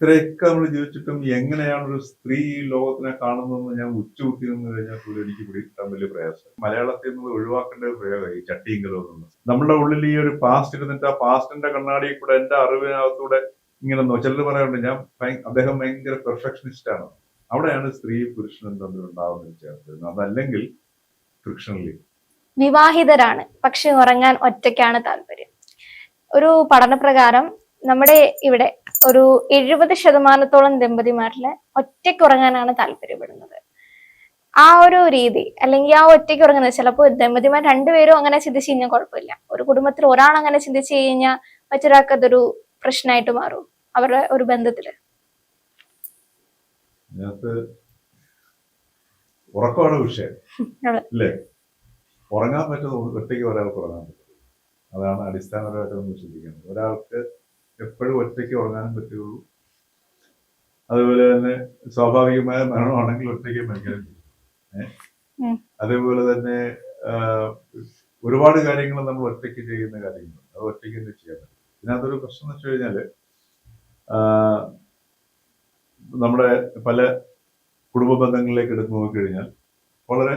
ഇത്രയൊക്കെ നമ്മൾ ജീവിച്ചിട്ടും എങ്ങനെയാണ് ഒരു സ്ത്രീ ഈ ലോകത്തിനെ കാണുന്നതെന്ന് ഞാൻ ഉച്ചകുത്തി നിന്ന് കഴിഞ്ഞാൽ പോലും എനിക്ക് പിടികിട്ടാൻ വലിയ പ്രയാസം. മലയാളത്തിൽ നിന്ന് ഒഴിവാക്കേണ്ട ഒരു ഈ ചട്ടിയെങ്കിലും എന്നുള്ളത് നമ്മുടെ ഉള്ളിൽ ഈ ഒരു പാസ്റ്റ് ഇരുന്നിട്ട് ആ പാസ്റ്റിന്റെ കണ്ണാടിയിൽ കൂടെ എന്റെ അറിവിനകത്തൂടെ ഇങ്ങനെ ചിലർ പറയാറുണ്ട് ഞാൻ അദ്ദേഹം ഭയങ്കര പെർഫെക്ഷനിസ്റ്റ് ആണ്. അവിടെയാണ് സ്ത്രീ പുരുഷനും തമ്മിൽ ഉണ്ടാവുന്ന ചേർത്ത് അതല്ലെങ്കിൽ ഫിക്ഷണലി വിവാഹിതരാണ്. പക്ഷെ ഉറങ്ങാൻ ഒറ്റയ്ക്കാണ് താല്പര്യം. ഒരു പഠനപ്രകാരം നമ്മുടെ ഇവിടെ ഒരു എഴുപത് ശതമാനത്തോളം ദമ്പതിമാരിൽ ഒറ്റയ്ക്ക് ഉറങ്ങാനാണ് താല്പര്യപ്പെടുന്നത്. ആ ഒരു രീതി അല്ലെങ്കിൽ ആ ഒറ്റയ്ക്ക് ഉറങ്ങുന്നത് ചിലപ്പോൾ ദമ്പതിമാർ രണ്ടുപേരും അങ്ങനെ ചിന്തിച്ചു കഴിഞ്ഞാൽ കുഴപ്പമില്ല. ഒരു കുടുംബത്തിൽ ഒരാൾ അങ്ങനെ ചിന്തിച്ചു കഴിഞ്ഞാൽ മറ്റൊരാൾക്ക് അതൊരു പ്രശ്നമായിട്ട് മാറും അവരുടെ ഒരു ബന്ധത്തിൽ. ഉറക്കമാണ് വിഷയം. അല്ലേ? ഉറങ്ങാൻ പറ്റുന്ന ഒറ്റയ്ക്ക് ഒരാൾക്ക് ഉറങ്ങാൻ പറ്റും അതാണ് അടിസ്ഥാനപരമായിട്ട് നമ്മൾ ചിന്തിക്കുന്നത്. ഒരാൾക്ക് എപ്പോഴും ഒറ്റയ്ക്ക് ഉറങ്ങാനും പറ്റുള്ളൂ അതുപോലെ തന്നെ സ്വാഭാവികമായ മരണമാണെങ്കിൽ ഒറ്റയ്ക്ക് മരിക്കാനും ഉം. അതേപോലെ തന്നെ ഒരുപാട് കാര്യങ്ങൾ നമ്മൾ ഒറ്റയ്ക്ക് ചെയ്യുന്ന കാര്യങ്ങളും അത് ഒറ്റയ്ക്ക് തന്നെ ചെയ്യാൻ പറ്റും. ഇതിനകത്തൊരു പ്രശ്നം എന്ന് വെച്ച് കഴിഞ്ഞാൽ നമ്മുടെ പല കുടുംബ ബന്ധങ്ങളിലേക്ക് എടുത്ത് നോക്കിക്കഴിഞ്ഞാൽ വളരെ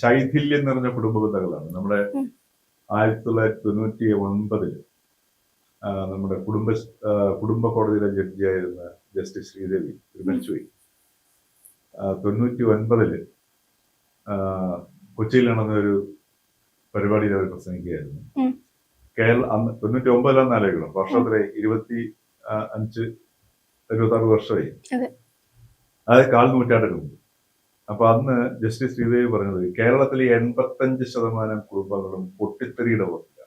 ശൈഥില്യം നിറഞ്ഞ കുടുംബ ബന്ധങ്ങളാണ്. നമ്മുടെ ആയിരത്തി തൊള്ളായിരത്തി തൊണ്ണൂറ്റി ഒൻപതിൽ ആ, നമ്മുടെ കുടുംബ കുടുംബ കോടതിയിലെ ജഡ്ജിയായിരുന്ന ജസ്റ്റിസ് ശ്രീദേവി മരിച്ചുപോയി തൊണ്ണൂറ്റി ഒൻപതിൽ കൊച്ചിയിൽ നടന്ന ഒരു പരിപാടിയിൽ അവർ പ്രസംഗിക്കുകയായിരുന്നു. കേരള അന്ന് തൊണ്ണൂറ്റി ഒമ്പതിലാന്ന് ആലോചിക്കണം വർഷത്തിലെ ഇരുപത്തി അഞ്ച് ഇരുപത്തി ആറ് വർഷമായി. അതെ. അതായത് കാൽ നൂറ്റാണ്ടിന് മുമ്പ്. അപ്പൊ അന്ന് ജസ്റ്റിസ് ശ്രീദേവി പറഞ്ഞത് കേരളത്തിലെ എൺപത്തഞ്ച് ശതമാനം കുടുംബങ്ങളും പൊട്ടിത്തെറിയുടെ പുറത്തില്ല.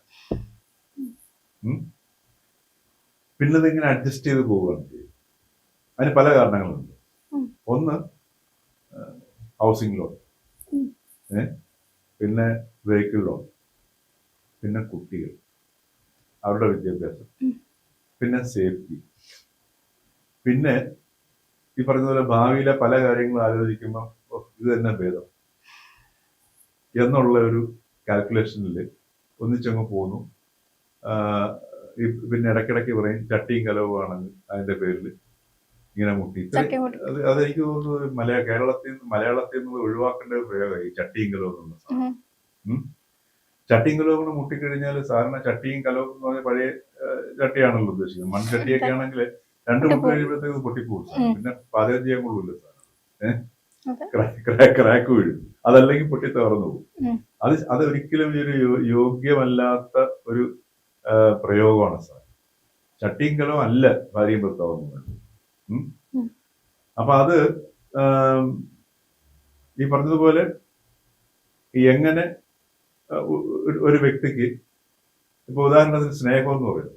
പിന്നെ ഇതിങ്ങനെ അഡ്ജസ്റ്റ് ചെയ്ത് പോവുകയാണ് ചെയ്യുന്നത് അതിന് പല കാരണങ്ങളുണ്ട്. ഒന്ന് ഹൗസിംഗ് ലോൺ പിന്നെ വെഹിക്കിൾ ലോൺ പിന്നെ കുട്ടികൾ. അവരുടെ വിദ്യാഭ്യാസം. പിന്നെ സേഫ്റ്റി പിന്നെ ഈ പറഞ്ഞതുപോലെ ഭാവിയിലെ പല കാര്യങ്ങളും ആലോചിക്കുമ്പോൾ ഇത് തന്നെ ഭേദം. എന്നുള്ള ഒരു കാൽക്കുലേഷനിൽ ഒന്നിച്ചങ്ങ് പോന്നു. പിന്നെ ഇടയ്ക്കിടയ്ക്ക് പറയും ചട്ടിയും കലവുമാണെന്ന് അതിന്റെ പേരിൽ ഇങ്ങനെ മുട്ടി. അത് അതെനിക്ക് തോന്നുന്നത് മലയാള കേരളത്തിൽ നിന്ന് മലയാളത്തിൽ നിന്ന് ഒഴിവാക്കേണ്ട ഒരു പ്രയോഗമായി ഈ ചട്ടിയും കലവും എന്നുള്ള സാധനം. ചട്ടിയും കലവും കൂടെ മുട്ടിക്കഴിഞ്ഞാൽ സാധാരണ ചട്ടിയും കലവും എന്ന് പറഞ്ഞാൽ പഴയ ചട്ടിയാണല്ലോ ഉദ്ദേശിക്കുന്നത്. മൺചട്ടിയൊക്കെ ആണെങ്കിൽ രണ്ട് മുട്ട. കഴിയുമ്പോഴത്തേക്ക് പൊട്ടിപ്പോകും പിന്നെ പാചകം ചെയ്യാൻ കൊള്ളൂല്ലോ സാധനം. ക്രാക്ക് വീഴും. അതല്ലെങ്കിൽ പൊട്ടി തകർന്നു പോകും. അത് അതൊരിക്കലും ഒരു യോഗ്യമല്ലാത്ത ഒരു പ്രയോഗമാണ് സാർ. ചട്ടിയും കലവും അല്ല ഭാര്യയും ഭർത്താവും. അപ്പൊ അത് ഈ പറഞ്ഞതുപോലെ എങ്ങനെ ഒരു- ഒരു വ്യക്തിക്ക് ഇപ്പൊ ഉദാഹരണത്തിന് സ്നേഹം എന്ന് പറയുന്നത്.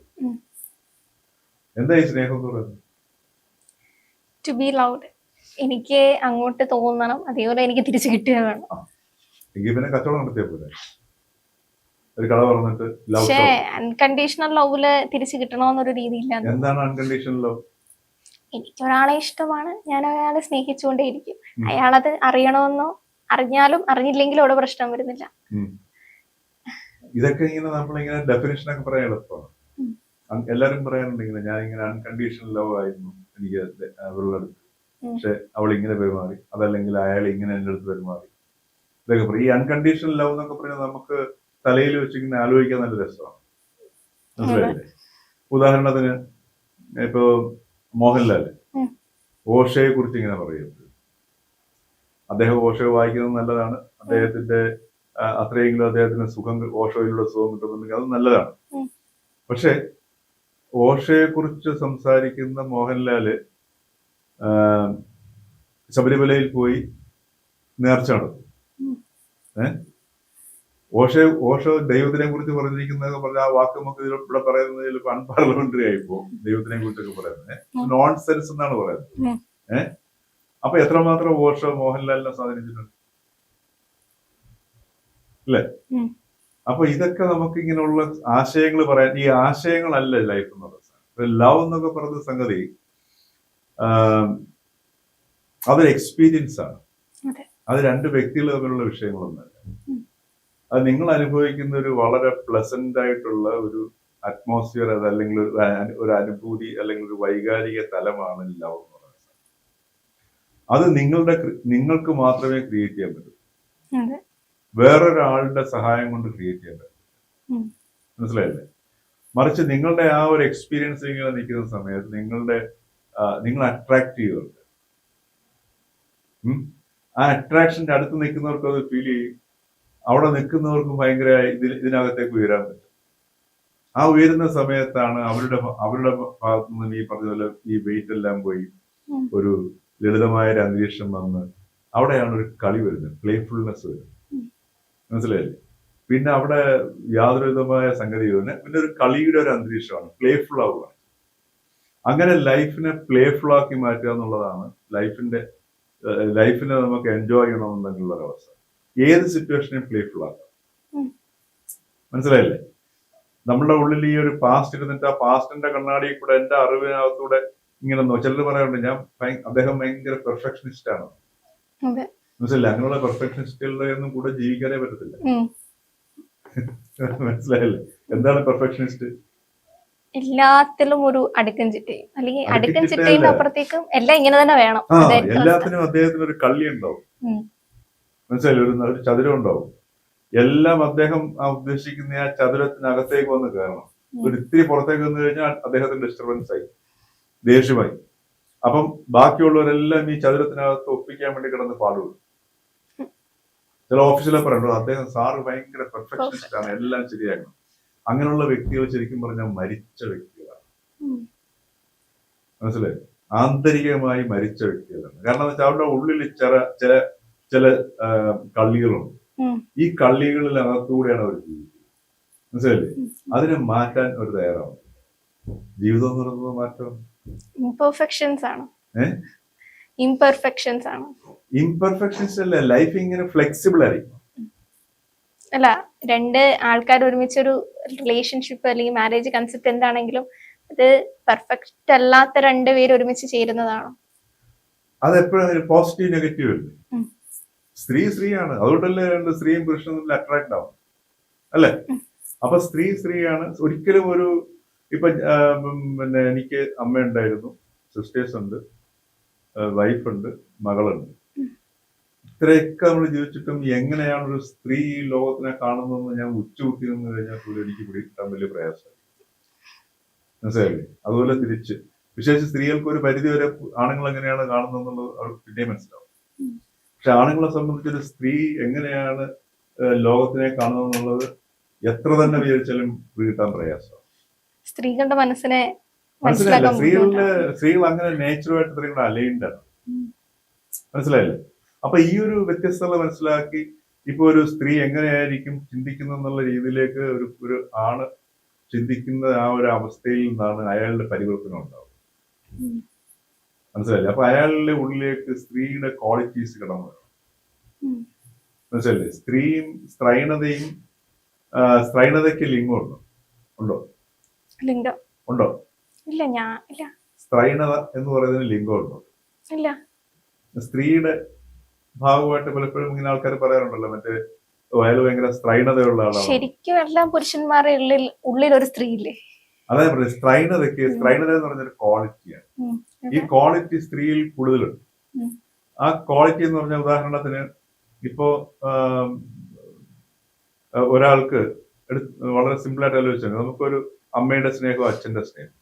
എന്താ ഈ സ്നേഹം എന്ന് പറയുന്നത്? ടു ബി ലൗഡ് എനിക്ക് അങ്ങോട്ട് തോന്നണം അതേപോലെ എനിക്ക് തിരിച്ചു കിട്ടുക വേണം എങ്കിൽ പിന്നെ കച്ചവടം നടത്തിയ പോലെ ഒരു കട പറഞ്ഞിട്ട് ലവ് പക്ഷേ അൺകണ്ടീഷണൽ ലവിൽ തിരിച്ചു കിട്ടണമെന്നൊരു രീതിയില്ല. എന്താണ് അൺകണ്ടീഷണൽ ലവ് എനിക്ക് ഒരാളെ ഇഷ്ടമാണ്. ഞാൻ അയാളെ സ്നേഹിച്ചുകൊണ്ടേയിരിക്കും. അയാളത് അറിയണമെന്നോ അറിഞ്ഞാലും അറിഞ്ഞില്ലെങ്കിലും അവിടെ പ്രശ്നം വരുന്നില്ല. ഇതൊക്കെ ഇങ്ങനെ നമ്മളിങ്ങനെ ഡെഫിനേഷൻ ഒക്കെ പറയാൻ എളുപ്പമാണ്. എല്ലാരും പറയാറുണ്ട് ഇങ്ങനെ ഞാൻ ഇങ്ങനെ അൺകണ്ടീഷണൽ ലവ് ആയിരുന്നു എനിക്ക് അവളുടെ അടുത്ത്. പക്ഷെ അവൾ ഇങ്ങനെ പെരുമാറി. അതല്ലെങ്കിൽ അയാൾ ഇങ്ങനെ എന്റെ അടുത്ത് പെരുമാറി. ഇതൊക്കെ പറയും ഈ അൺകണ്ടീഷണൽ ലവ് എന്നൊക്കെ പറയുന്നത് നമുക്ക് തലയിൽ വെച്ചിങ്ങനെ ആലോചിക്കാൻ നല്ല രസമാണ്. മനസ്സിലായില്ലേ? ഉദാഹരണത്തിന് ഇപ്പോ മോഹൻലാൽ ഓഷയെ കുറിച്ച് ഇങ്ങനെ പറയുന്നത് അദ്ദേഹം ഓഷോ വായിക്കുന്നത് നല്ലതാണ്. അദ്ദേഹത്തിന്റെ അത്രയെങ്കിലും അദ്ദേഹത്തിന് സുഖം ഓഷോയിലുള്ള സുഖം കിട്ടുന്നുണ്ടെങ്കിൽ അത് നല്ലതാണ്. പക്ഷെ ഓഷയെ കുറിച്ച് സംസാരിക്കുന്ന മോഹൻലാൽ ശബരിമലയിൽ പോയി നേർച്ച നടത്തും. ഉം. ഓഷ ഓഷോ ദൈവത്തിനെ കുറിച്ച് പറഞ്ഞിരിക്കുന്നത് പറഞ്ഞ ആ വാക്ക് നമുക്ക് ഇതിൽ ഇവിടെ പറയുന്നത് ചിലപ്പോൾ അൺപാർലമെന്ററി ആയിപ്പോ ദൈവത്തിനെ കുറിച്ചൊക്കെ പറയുന്നത്. നോൺ സെൻസ് എന്നാണ് പറയുന്നത്. ഏഹ് അപ്പൊ എത്രമാത്രം ഓഷോ മോഹൻലാലിനെ സ്വാധീനിച്ചിട്ടുണ്ട്? അല്ലേ. അപ്പൊ ഇതൊക്കെ നമുക്ക് ഇങ്ങനെയുള്ള ആശയങ്ങൾ പറയാൻ ഈ ആശയങ്ങളല്ല ലൈഫ് എന്നുള്ളത് ലവ് എന്നൊക്കെ പറഞ്ഞ സംഗതി അതൊരു എക്സ്പീരിയൻസ് ആണ്. അത്. രണ്ട് വ്യക്തികൾ തമ്മിലുള്ള വിഷയങ്ങളൊന്നല്ല. അത് നിങ്ങൾ അനുഭവിക്കുന്ന ഒരു വളരെ പ്ലസന്റ് ആയിട്ടുള്ള ഒരു അറ്റ്മോസ്ഫിയർ അത് അല്ലെങ്കിൽ ഒരു അനുഭൂതി അല്ലെങ്കിൽ ഒരു വൈകാരിക തലമാണ് ലവ് എന്ന് പറയുന്നത്. അത് നിങ്ങളുടെ നിങ്ങൾക്ക് മാത്രമേ ക്രിയേറ്റ് ചെയ്യാൻ പറ്റൂ. വേറൊരാളുടെ സഹായം കൊണ്ട് ക്രിയേറ്റ് ചെയ്യാൻ പറ്റും. മനസ്സിലായില്ലേ? മറിച്ച് നിങ്ങളുടെ ആ ഒരു എക്സ്പീരിയൻസ് ഇങ്ങനെ നിൽക്കുന്ന സമയത്ത് നിങ്ങളുടെ നിങ്ങൾ അട്രാക്ട് ചെയ്യുന്നുണ്ട്. ആ അട്രാക്ഷന്റെ അടുത്ത് നിൽക്കുന്നവർക്ക് അത് ഫീൽ ചെയ്യും. അവിടെ നിൽക്കുന്നവർക്കും ഭയങ്കര ഇതിൽ ഇതിനകത്തേക്ക് ഉയരാൻ പറ്റും. ആ ഉയരുന്ന സമയത്താണ് അവരുടെ അവരുടെ ഭാഗത്തു നിന്ന് ഈ പറഞ്ഞ പോലെ ഈ വെയിറ്റ് എല്ലാം പോയി ഒരു ലളിതമായ ഒരു അന്തരീക്ഷം വന്ന് അവിടെയാണ് ഒരു കളി വരുന്നത് പ്ലേഫുൾനെസ് വരുന്നത്. മനസ്സിലായില്ലേ? പിന്നെ അവിടെ യാതൊരു വിധമായ സംഗതി വരുന്നത് പിന്നെ ഒരു കളിയുടെ ഒരു അന്തരീക്ഷമാണ് പ്ലേഫുൾ ആവുക. അങ്ങനെ ലൈഫിനെ പ്ലേഫുൾ ആക്കി മാറ്റുക എന്നുള്ളതാണ് ലൈഫിന്റെ ലൈഫിനെ നമുക്ക് എൻജോയ് ചെയ്യണമെന്നുള്ള ഒരു അവസ്ഥ. ഏത് സിറ്റുവേഷനെയും പ്ലേഫുൾ ആക്കാം. മനസ്സിലായില്ലേ? നമ്മുടെ ഉള്ളിൽ ഈ ഒരു പാസ്റ്റ് ഇരുന്നിട്ട് ആ പാസ്റ്റിന്റെ കണ്ണാടിയിൽ കൂടെ എന്റെ അറിവിനകത്തൂടെ ഇങ്ങനെ ചിലർ പറയാറുണ്ട് ഞാൻ അദ്ദേഹം ഭയങ്കര പെർഫെക്ഷനിസ്റ്റ് ആണ്? മനസ്സിലായില്ല? അങ്ങനെയുള്ള പെർഫെക്ഷനിസ്റ്റുകളുടെ ഒന്നും കൂടെ ജീവിക്കാനേ പറ്റത്തില്ല. മനസ്സിലായില്ലേ? എന്താണ് പെർഫെക്ഷനിസ്റ്റ് എല്ലാത്തിലും ഒരു അടുക്കും ചിട്ടയും അല്ലെങ്കിൽ അടുക്കും ചിട്ടയും അപ്പുറത്തേക്കും എല്ലാം ഇങ്ങനെ തന്നെ വേണം. എല്ലാത്തിനും അദ്ദേഹത്തിന് ഒരു കള്ളി ഉണ്ടാവും. ഉം. മനസ്സിലായില്ലേ? ഒരു ഒരു ചതുരം ഉണ്ടാവും. എല്ലാം അദ്ദേഹം ആ ഉദ്ദേശിക്കുന്ന ആ ചതുരത്തിനകത്തേക്ക് വന്ന് കയറണം. ഒരു ഇത്തിരി പുറത്തേക്ക് വന്നു കഴിഞ്ഞാൽ അദ്ദേഹത്തിന് ഡിസ്റ്റർബൻസ് ആയി ദേഷ്യമായി. അപ്പം ബാക്കിയുള്ളവരെല്ലാം ഈ ചതുരത്തിനകത്ത് ഒപ്പിക്കാൻ വേണ്ടി കിടന്ന് പാടുള്ളൂ. ചില ഓഫീസിലെ പറയുള്ളൂ അദ്ദേഹം സാറ് ഭയങ്കര പെർഫെക്ഷനിസ്റ്റ് ആണ് എല്ലാം ശരിയാക്കണം. അങ്ങനെയുള്ള വ്യക്തികൾ ശരിക്കും പറഞ്ഞാൽ മരിച്ച വ്യക്തികളാണ്. മനസ്സിലായി? ആന്തരികമായി മരിച്ച വ്യക്തികളാണ്. കാരണം എന്ന് വെച്ചാൽ അവരുടെ ഉള്ളിൽ ചില ചില ചില കള്ളികളുണ്ട്. ഈ കള്ളികളിൽ അകത്തുകൂടെയാണ് അവർ ജീവിക്കുന്നത്. മനസ്സിലല്ലേ അതിനെ മാറ്റാൻ ഒരു തയ്യാറാവും ജീവിതം എന്ന് പറയുന്നത് മാറ്റം? ഇംപെർഫെക്ഷൻസ് ആണ്? ഇംപെർഫെക്ഷൻസ് ആണ്. ഇംപെർഫെക്ഷൻസ് അല്ല ലൈഫ് ഇങ്ങനെ ഫ്ലെക്സിബിൾ ആയിരിക്കും. അല്ല രണ്ട് ആൾക്കാർ ഒരുമിച്ച് ഒരു റിലേഷൻഷിപ്പ് അല്ലെങ്കിൽ മാരേജ് കൺസെപ്റ്റ് എന്താണെങ്കിലും അത് പെർഫെക്റ്റ് അല്ലാത്ത രണ്ടുപേരും ഒരുമിച്ച് ചേരുന്നതാണോ? അത് എപ്പോഴും പോസിറ്റീവ് നെഗറ്റീവ് അല്ലേ. സ്ത്രീ സ്ത്രീയാണ്. അതുകൊണ്ടല്ലേ രണ്ട് സ്ത്രീയും പുരുഷനും തമ്മിൽ അട്രാക്ട് ആവും. അല്ലേ. അപ്പൊ സ്ത്രീ സ്ത്രീയാണ്. ഒരിക്കലും ഒരു ഇപ്പൊ പിന്നെ എനിക്ക് അമ്മ ഉണ്ടായിരുന്നു സിസ്റ്റേഴ്സ് ഉണ്ട് വൈഫ് ഉണ്ട്. മകളുണ്ട്. ഇത്രയൊക്കെ നമ്മൾ ജീവിച്ചിട്ടും എങ്ങനെയാണ് ഒരു സ്ത്രീ ലോകത്തിനെ കാണുന്നതെന്ന് ഞാൻ ഉച്ചകുത്തി നിന്ന് കഴിഞ്ഞാൽ പോലും എനിക്ക് പിടികിട്ടാൻ വലിയ പ്രയാസമായി. മനസ്സിലായില്ലേ? അതുപോലെ തിരിച്ച്. വിശേഷിച്ച് സ്ത്രീകൾക്ക് ഒരു പരിധി വരെ ആണുങ്ങൾ എങ്ങനെയാണ് കാണുന്നതെന്നുള്ളത് അവർക്ക് പിന്നെയും മനസ്സിലാവും. പക്ഷെ ആണുങ്ങളെ സംബന്ധിച്ചൊരു സ്ത്രീ എങ്ങനെയാണ് ലോകത്തിനെ കാണുന്നത് എത്ര തന്നെ വിചാരിച്ചാലും കിട്ടാൻ പ്രയാസം സ്ത്രീകളുടെ മനസ്സിനെ മനസ്സിലായില്ല? സ്ത്രീകളുടെ സ്ത്രീകളിൽ. സ്ത്രീകൾ അങ്ങനെ നേച്ചറുമായിട്ട് ഇത്രയും കൂടെ അലൈൻഡ് ആണ്. മനസ്സിലായില്ലേ? അപ്പൊ ഈ ഒരു വ്യത്യസ്തത മനസ്സിലാക്കി ഇപ്പൊ ഒരു സ്ത്രീ എങ്ങനെയായിരിക്കും ചിന്തിക്കുന്ന എന്നുള്ള രീതിയിലേക്ക് ഒരു ഒരു ആണ് ചിന്തിക്കുന്ന ആ ഒരു അവസ്ഥയിൽ നിന്നാണ് അയാളുടെ പരിവർത്തനം ഉണ്ടാവുക ഉം. മനസ്സിലായില്ലേ? അപ്പൊ അയാളുടെ ഉള്ളിലേക്ക് സ്ത്രീയുടെ ക്വാളിറ്റീസ് കടന്നു. മനസ്സിലല്ലേ സ്ത്രീയും സ്ത്രൈണതയും സ്ത്രൈണതയ്ക്ക് ലിംഗം ഉണ്ടോ? ഉണ്ടോ? ലിംഗം. ഉണ്ടോ? ഇല്ല ഞാൻ ഇല്ല. സ്ത്രൈണത എന്ന് പറയുന്നതിന് ലിംഗം ഉണ്ടോ? ഇല്ല. സ്ത്രീയുടെ ഭാഗമായിട്ട് പലപ്പോഴും ഇങ്ങനെ ആൾക്കാർ പറയാറുണ്ടല്ലോ മറ്റേ "ഓ, അയാൾ ഭയങ്കര സ്ത്രൈണതയുള്ള ആളാണ്? ശരിക്കും എല്ലാം പുരുഷന്മാരുടെ ഉള്ളിൽ ഉള്ളിൽ ഒരു സ്ത്രീ ഇല്ലേ അതായത് സ്ത്രൈണതയ്ക്ക് സ്ത്രൈണത എന്ന് പറഞ്ഞൊരു ക്വാളിറ്റിയാണ്. ഈ ക്വാളിറ്റി സ്ത്രീയിൽ കൂടുതലുണ്ട്. ആ ക്വാളിറ്റി എന്ന് പറഞ്ഞ ഉദാഹരണത്തിന് ഇപ്പോ ഒരാൾക്ക് വളരെ സിമ്പിൾ ആയിട്ട് ആലോചിച്ചാൽ നമുക്കൊരു അമ്മയുടെ സ്നേഹവും അച്ഛന്റെ സ്നേഹം.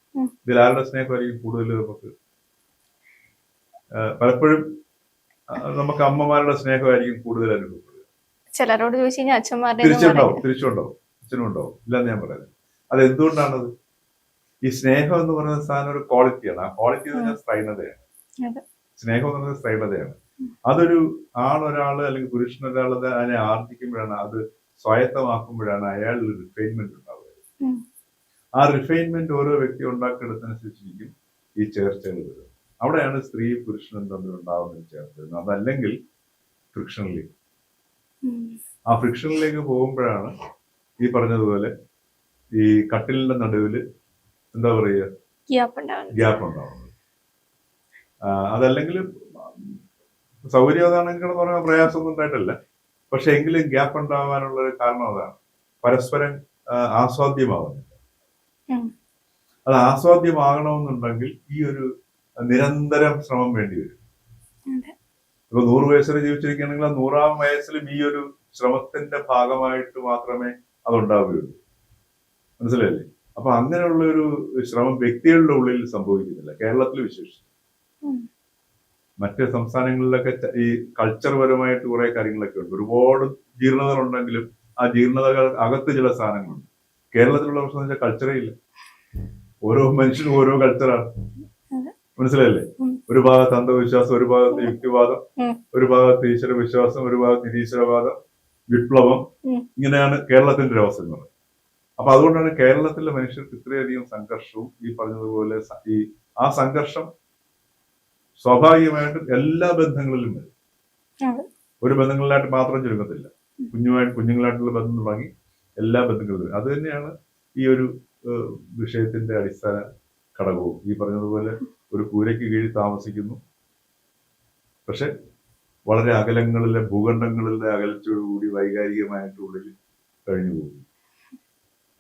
ഇതിൽ ആരുടെ സ്നേഹമായിരിക്കും കൂടുതൽ നമുക്ക്? പലപ്പോഴും നമുക്ക് അമ്മമാരുടെ സ്നേഹമായിരിക്കും കൂടുതൽ അനുഭവപ്പെടുക. ചിലരോട് ചോദിച്ചു കഴിഞ്ഞാൽ അച്ഛന്മാരുടെ തിരിച്ചുണ്ടാവും തിരിച്ചുണ്ടാവും അച്ഛനും ഉണ്ടാവും ഇല്ലെന്ന് ഞാൻ പറയുന്നത് അത് എന്തുകൊണ്ടാണത് ഈ സ്നേഹം എന്ന് പറയുന്ന സാധനം ഒരു ക്വാളിറ്റിയാണ് ആ ക്വാളിറ്റി എന്ന് പറഞ്ഞാൽ സ്ത്രൈണതയാണ്. സ്നേഹം എന്ന് പറയുന്നത് സ്ത്രൈണതയാണ്. അതൊരു ആളൊരാൾ അല്ലെങ്കിൽ പുരുഷൻ ഒരാൾ അതിനെ ആർജിക്കുമ്പോഴാണ് അത് സ്വായത്തമാക്കുമ്പോഴാണ് അയാളിൽ റിഫൈൻമെന്റ് ഉണ്ടാവുക. ആ റിഫൈൻമെന്റ് ഓരോ വ്യക്തി ഉണ്ടാക്കിയെടുത്തനുസരിച്ചിരിക്കും ഈ ചേർച്ചകൾ വരുന്നത് അവിടെയാണ് സ്ത്രീ പുരുഷനും തമ്മിൽ ഉണ്ടാവുന്ന ചേർച്ച വരുന്നത്. അതല്ലെങ്കിൽ ഫ്രിക്ഷനിലേക്ക് ആ ഫ്രിക്ഷനിലേക്ക് പോകുമ്പോഴാണ് ഈ പറഞ്ഞതുപോലെ ഈ കട്ടിലിന്റെ നടുവിൽ എന്താ പറയുക? ഗ്യാപ്പ് ഉണ്ടാവുന്നത്. അതല്ലെങ്കിൽ സൗകര്യം അതാണെങ്കിൽ എന്ന് പറഞ്ഞാൽ പ്രയാസമൊന്നും ഉണ്ടായിട്ടല്ല. പക്ഷെ എങ്കിലും ഗ്യാപ്പ് ഉണ്ടാവാനുള്ള ഒരു കാരണം അതാണ്. പരസ്പരം ആസ്വാദ്യമാവുന്നില്ല. അത് ആസ്വാദ്യമാകണമെന്നുണ്ടെങ്കിൽ ഈ ഒരു നിരന്തരം ശ്രമം വേണ്ടി വരും. ഇപ്പൊ നൂറ് വയസ്സിൽ ജീവിച്ചിരിക്കുകയാണെങ്കിൽ ആ നൂറാം വയസ്സിലും ഈ ഒരു ശ്രമത്തിന്റെ ഭാഗമായിട്ട് മാത്രമേ അതുണ്ടാവുകയുള്ളൂ. മനസ്സിലായില്ലേ? അപ്പൊ അങ്ങനെയുള്ള ഒരു ശ്രമം വ്യക്തികളുടെ ഉള്ളിൽ സംഭവിക്കുന്നില്ല. കേരളത്തിൽ വിശേഷിച്ചു. മറ്റ് സംസ്ഥാനങ്ങളിലൊക്കെ ഈ കൾച്ചർ പരമായിട്ട് കുറെ കാര്യങ്ങളൊക്കെ ഉണ്ട്. ഒരുപാട് ജീർണതകൾ ഉണ്ടെങ്കിലും ആ ജീർണതകൾ അകത്ത് ചില സാധനങ്ങളുണ്ട്. കേരളത്തിലുള്ള പ്രശ്നം വെച്ചാൽ കൾച്ചറേ ഇല്ല. ഓരോ മനുഷ്യനും ഓരോ കൾച്ചറാണ്. മനസ്സിലായില്ലേ? ഒരു ഭാഗത്ത് അന്ധവിശ്വാസം ഒരു ഭാഗത്ത് യുക്തിവാദം ഒരു ഭാഗത്ത് ഈശ്വര വിശ്വാസം ഒരു ഭാഗത്ത് നിരീശ്വരവാദം വിപ്ലവം. ഇങ്ങനെയാണ് കേരളത്തിന്റെ ഒരു അവസ്ഥ എന്ന് പറയുന്നത്. അപ്പൊ അതുകൊണ്ടാണ് കേരളത്തിലെ മനുഷ്യർക്ക് ഇത്രയധികം സംഘർഷവും ഈ പറഞ്ഞതുപോലെ ഈ ആ സംഘർഷം സ്വാഭാവികമായിട്ടും എല്ലാ ബന്ധങ്ങളിലും വരും. ഒരു ബന്ധങ്ങളിലായിട്ട് മാത്രം ചുരുങ്ങത്തില്ല കുഞ്ഞുമായിട്ട് കുഞ്ഞുങ്ങളായിട്ടുള്ള ബന്ധം തുടങ്ങി എല്ലാ ബന്ധങ്ങളിലും വരും. അത് തന്നെയാണ് ഈ ഒരു വിഷയത്തിന്റെ അടിസ്ഥാന ഘടകവും. ഈ പറഞ്ഞതുപോലെ ഒരു കൂരയ്ക്ക് കീഴിൽ താമസിക്കുന്നു. പക്ഷെ വളരെ അകലങ്ങളിലെ ഭൂഖണ്ഡങ്ങളിലെ അകലത്തോടുകൂടി വൈകാരികമായിട്ടുള്ളിൽ കഴിഞ്ഞു പോകുന്നു